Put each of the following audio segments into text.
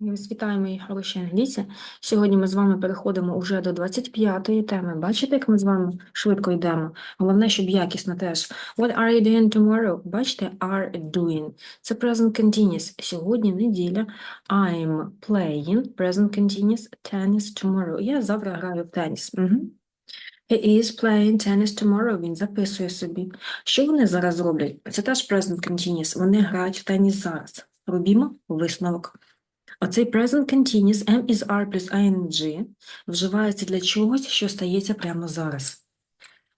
Вас Вітаємо, мої хороші англійці. Сьогодні ми з вами переходимо уже до 25-ї теми. Бачите, як ми з вами швидко йдемо? Головне, щоб якісно теж. What are you doing tomorrow? Бачите, are doing. Це present continuous. Сьогодні неділя. I'm playing present continuous tennis tomorrow. Я завтра граю в теніс. Угу. He is playing tennis tomorrow. Він записує собі. Що вони зараз роблять? Це теж present continuous. Вони грають в теніс зараз. Робімо висновок. Оцей present continuous M is R плюс ing вживається для чогось, що стається прямо зараз.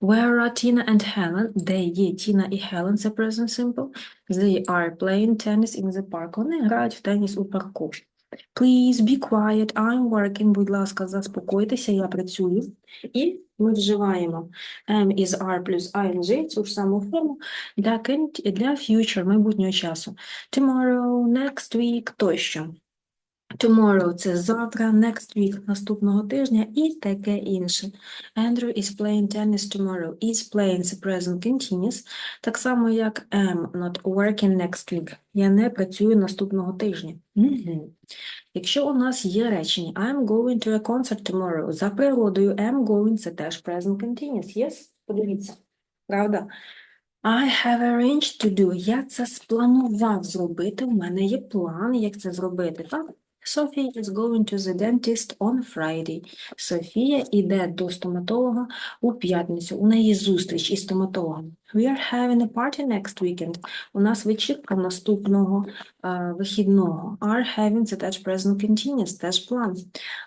Where are Tina and Helen? Де є Тіна і Helen, це present simple. They are playing tennis in the park. Вони грають в теніс у парку. Please be quiet, I'm working. Будь ласка, заспокойтеся, я працюю. І ми вживаємо M is R плюс ing, цю ж саму форму для, для future, майбутнього часу. Tomorrow, next week, тощо. Tomorrow – це завтра, next week – наступного тижня і таке інше. Andrew is playing tennis tomorrow. Is playing – це present continuous. Так само, як am not working next week. Я не працюю наступного тижня. Мгм. Якщо у нас є речення I'm going to a concert tomorrow. За природою am going – це теж present continuous. Yes? Подивіться. Правда? I have arranged to do. Я це спланував зробити. У мене є план, як це зробити. Так? Sophie is going to the dentist on Friday. Софія іде до стоматолога у п'ятницю. У неї зустріч із стоматологом. We are having a party next weekend. У нас вечірка наступного е, вихідного. Are having – це теж present continuous, теж план.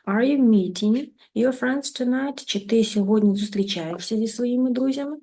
Are you meeting your friends tonight? Чи ти сьогодні зустрічаєшся зі своїми друзями?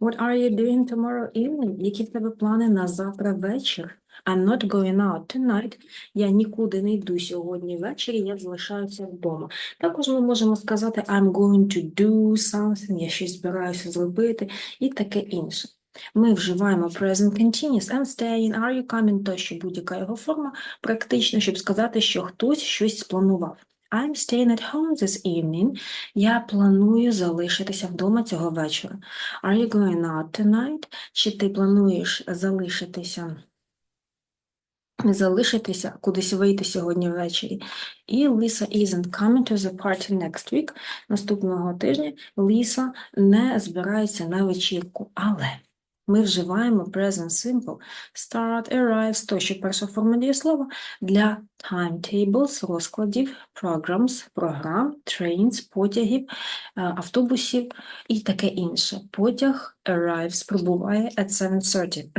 What are you doing tomorrow evening? Які в тебе плани на завтра вечір? I'm not going out tonight. Я нікуди не йду сьогодні ввечері, я залишаюся вдома. Також ми можемо сказати I'm going to do something, я щось збираюся зробити і таке інше. Ми вживаємо present continuous, I'm staying, are you coming, тощо будь-яка його форма, практично, щоб сказати, що хтось щось спланував. I'm staying at home this evening. Я планую залишитися вдома цього вечора. Are you going out tonight? Чи ти плануєш залишитися? Залишитися, кудись вийти сьогодні ввечері. І Lisa isn't coming to the party next week. Наступного тижня Ліса не збирається на вечірку. Але ми вживаємо present simple start, arrives, тощо перша форма дієслова для timetables, розкладів, programs, програм, trains, потягів, е, автобусів і таке інше. Потяг arrives прибуває at 7.30.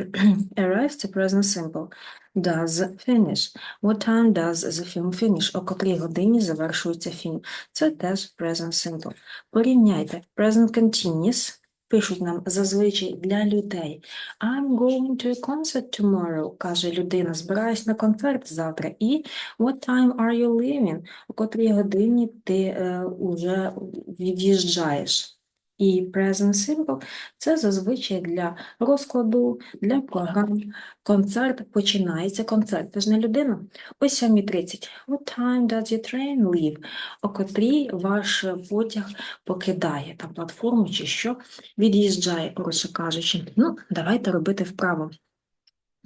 arrives – це present simple. Does finish. What time does the film finish? О котрій годині завершується фільм. Це теж present simple. Порівняйте. Present continuous пишуть нам зазвичай для людей. I'm going to a concert tomorrow, каже людина, збираюсь на концерт завтра. І what time are you leaving? У котрій годині ти е, уже від'їжджаєш. І present simple – це зазвичай для розкладу, для програм. Концерт починається. Концерт, це ж не людина. О 7.30. What time does your train leave? О котрій ваш потяг покидає там платформу чи що, від'їжджає, коротше кажучи. Ну, давайте робити вправо.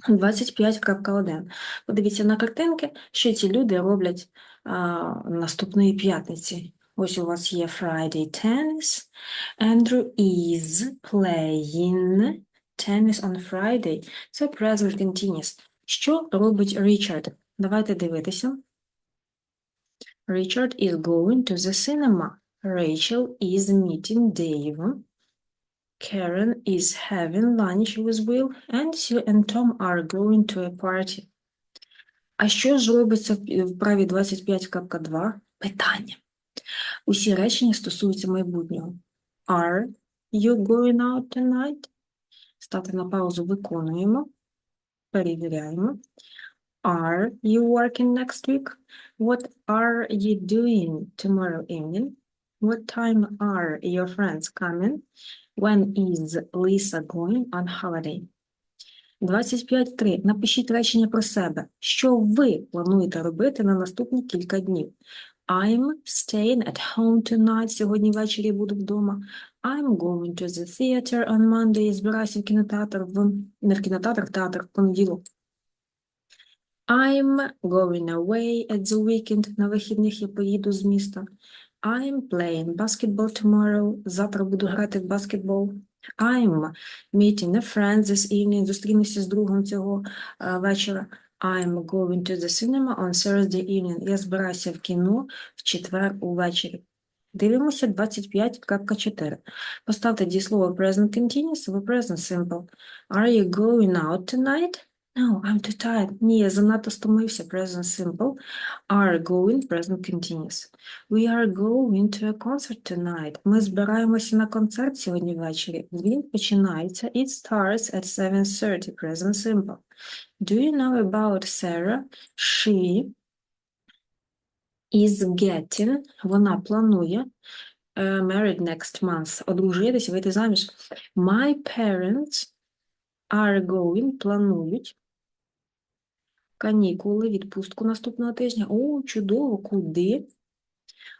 25.1. Подивіться на картинки, що ці люди роблять а, наступної п'ятниці. Ось у вас є Friday tennis. Andrew is playing tennis on Friday. Це present continuous. Що робить Richard? Давайте дивитися. Richard is going to the cinema. Rachel is meeting Dave. Karen is having lunch with Will. And Sue and Tom are going to a party. А що ж робиться в в праві 25.2? Питання. Усі речення стосуються майбутнього. Are you going out tonight? Ставте на паузу, виконуємо, перевіряємо. Are you working next week? What are you doing tomorrow evening? What time are your friends coming? When is Lisa going on holiday? 25.3. Напишіть речення про себе. Що ви плануєте робити на наступні кілька днів? I'm staying at home tonight. Сьогодні ввечері буду вдома. I'm going to the theater on Monday. Збираюся в кінотеатр в... Не в кінотеатр, в театр в понеділок. I'm going away at the weekend. На вихідних я поїду з міста. I'm playing basketball tomorrow. Завтра буду грати в баскетбол. I'm meeting a friend this evening. Зустрінуся з другом цього е, вечора. I'm going to the cinema on Thursday evening. Я збираюся в кіно в четвер увечері. Дивимося 25.4. Поставте дієслово present continuous або present simple. Are you going out tonight? No, I'm too tired. Ні, я занадто стомився. Present simple. Are going present continuous. We are going to a concert tonight. Ми збираємося на концерт сьогодні ввечері. Він починається. It starts at 7.30. Present simple. Do you know about Sarah? She is getting. Вона планує uh, married next month. Одружитись, вийти заміж. My parents are going. Планують. Канікули, відпустку наступного тижня. О, чудово, куди?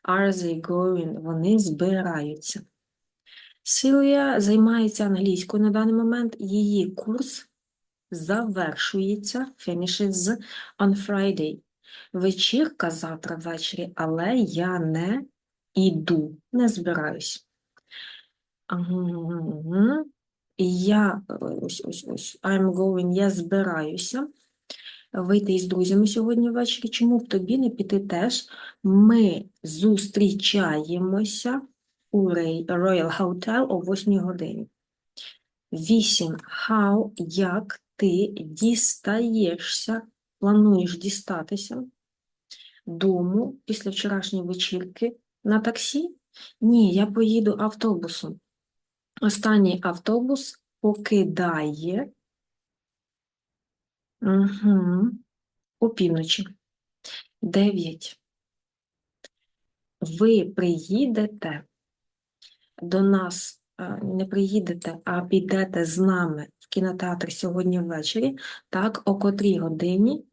Are they going? Вони збираються. Силія займається англійською на даний момент. Її курс завершується, finishes on Friday. Вечірка завтра ввечері, але я не іду, не збираюсь. Я, ось, ось, ось, I'm going, я збираюся вийти із друзями сьогодні ввечері. Чому б тобі не піти теж? Ми зустрічаємося у Royal Hotel о 8 годині. 8. How, як ти дістаєшся, плануєш дістатися дому після вчорашньої вечірки на таксі? Ні, я поїду автобусом. Останній автобус покидає угу, опівночі. 9. Ви приїдете до нас, е, не приїдете, а підете з нами в кінотеатр сьогодні ввечері, так, о котрій годині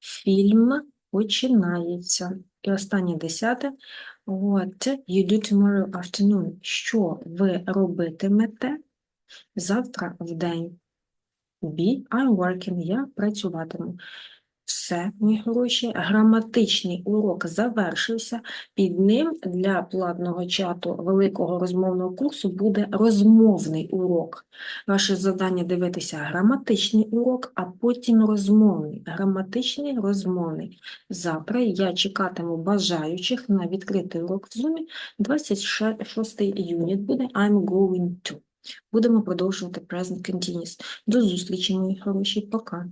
фільм починається. І останнє десяте. What you do tomorrow afternoon? Що ви робитимете завтра в день? Be, I'm working, я працюватиму. Все, мої хороші, граматичний урок завершився. Під ним для платного чату великого розмовного курсу буде розмовний урок. Ваше завдання дивитися граматичний урок, а потім розмовний. Граматичний, розмовний. Завтра я чекатиму бажаючих на відкритий урок в Zoom. 26 юніт буде I'm going to. Будемо продовжувати Present Continuous. До зустрічі, мої хороші. Пока.